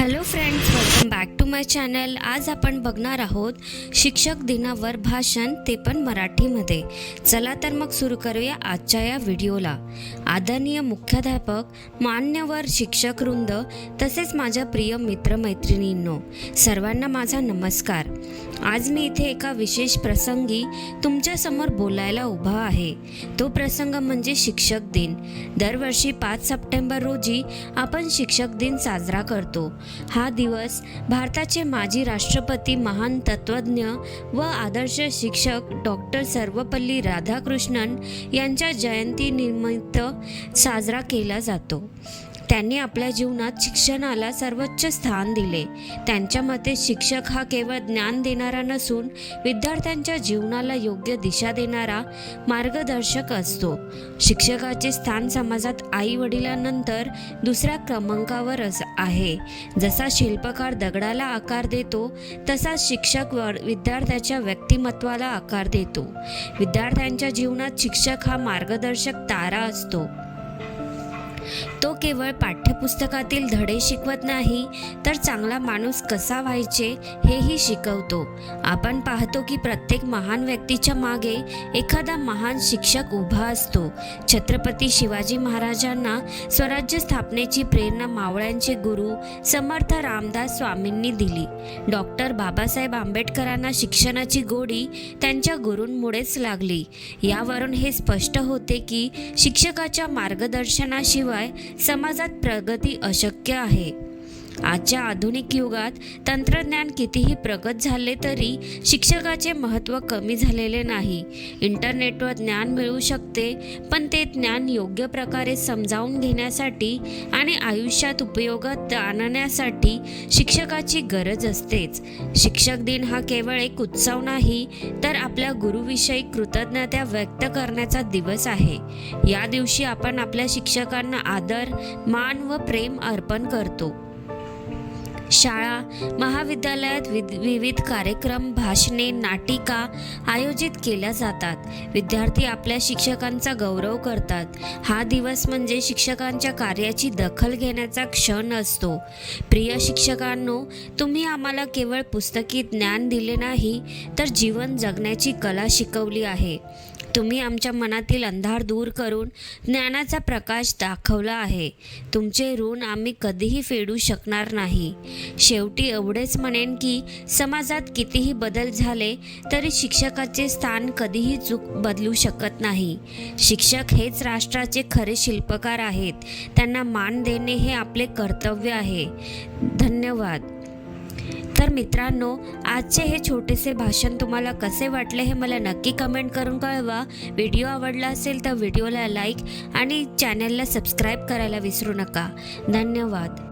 Hallo friends, welcome back my channel आज आपण बघणार आहोत शिक्षक दिनावर भाषण ते पण मराठीमध्ये. चला तर मग सुरू करूया आजच्या या व्हिडिओला. आदरणीय मुख्याध्यापक मान्यवर शिक्षक वृंद तसेच माझ्या प्रिय मित्रमैत्रिणींनो सर्वांना माझा नमस्कार. आज मी इथे एका विशेष प्रसंगी तुमच्यासमोर बोलायला उभा आहे. तो प्रसंग म्हणजे शिक्षक दिन. दरवर्षी पाच सप्टेंबर रोजी आपण शिक्षक दिन साजरा करतो. हा दिवस भारताचे माजी राष्ट्रपती महान तत्त्वज्ञ व आदर्श शिक्षक डॉक्टर सर्वपल्ली राधाकृष्णन यांच्या जयंतीनिमित्त साजरा केला जातो. त्यांनी आपल्या जीवनात शिक्षणाला सर्वोच्च स्थान दिले. त्यांच्या मते शिक्षक हा केवळ ज्ञान देणारा नसून विद्यार्थ्यांच्या जीवनाला योग्य दिशा देणारा मार्गदर्शक असतो. शिक्षकाचे स्थान समाजात आई वडिलांनंतर दुसऱ्या क्रमांकावर अस- आहे. जसा शिल्पकार दगडाला आकार देतो तसा शिक्षक वर- विद्यार्थ्याच्या व्यक्तिमत्वाला आकार देतो. विद्यार्थ्यांच्या जीवनात शिक्षक हा मार्गदर्शक तारा असतो. तो केवळ पाठ्यपुस्तकातील धडे शिकवत नाही तर चांगला माणूस कसा व्हायचे हेही शिकवतो. आपण पाहतो की प्रत्येक महान व्यक्तीच्या मागे एखादा महान शिक्षक उभा असतो. छत्रपती शिवाजी महाराजांना स्वराज्य स्थापनेची प्रेरणा मावळ्यांचे गुरु समर्थ रामदास स्वामींनी दिली. डॉक्टर बाबासाहेब आंबेडकरांना शिक्षणाची गोडी त्यांच्या गुरूंमुळेच लागली. यावरून हे स्पष्ट होते की शिक्षकाच्या मार्गदर्शनाशिवाय समाजात प्रगती अशक्य आहे. आजच्या आधुनिक युगात तंत्रज्ञान कितीही प्रगत झाले तरी शिक्षकाचे महत्त्व कमी झालेले नाही. इंटरनेटवर ज्ञान मिळू शकते पण ते ज्ञान योग्य प्रकारे समजावून घेण्यासाठी आणि आयुष्यात उपयोगात आणण्यासाठी शिक्षकाची गरज असतेच. शिक्षक दिन हा केवळ एक उत्सव नाही तर आपल्या गुरुविषयी कृतज्ञता व्यक्त करण्याचा दिवस आहे. या दिवशी आपण आपल्या शिक्षकांना आदर मान व प्रेम अर्पण करतो. शाळा महाविद्यालयात विद विविध कार्यक्रम भाषणे नाटिका आयोजित केल्या जातात. विद्यार्थी आपल्या शिक्षकांचा गौरव करतात. हा दिवस म्हणजे शिक्षकांच्या कार्याची दखल घेण्याचा क्षण असतो. प्रिय शिक्षकांनो तुम्ही आम्हाला केवळ पुस्तकी ज्ञान दिले नाही तर जीवन जगण्याची कला शिकवली आहे. तुम्ही आमच्या मनातील अंधार दूर करून ज्ञानाचा प्रकाश दाखवला आहे. तुमचे ऋण आम्ही कधीही फेडू शकणार नाही. शेवटी एवढेच म्हणेन की समाजात कितीही बदल झाले तरी शिक्षकाचे स्थान कधीही चूक बदलू शकत नाही. शिक्षक हेच राष्ट्राचे खरे शिल्पकार आहेत. त्यांना मान देणे हे आपले कर्तव्य आहे. धन्यवाद. तर मित्रांनो आजचे हे छोटेसे भाषण तुम्हाला कसे वाटले हे मला नक्की कमेंट करून कळवा. व्हिडिओ आवडला असेल तर व्हिडिओला लाईक आणि चॅनलला सबस्क्राईब करायला विसरू नका. धन्यवाद.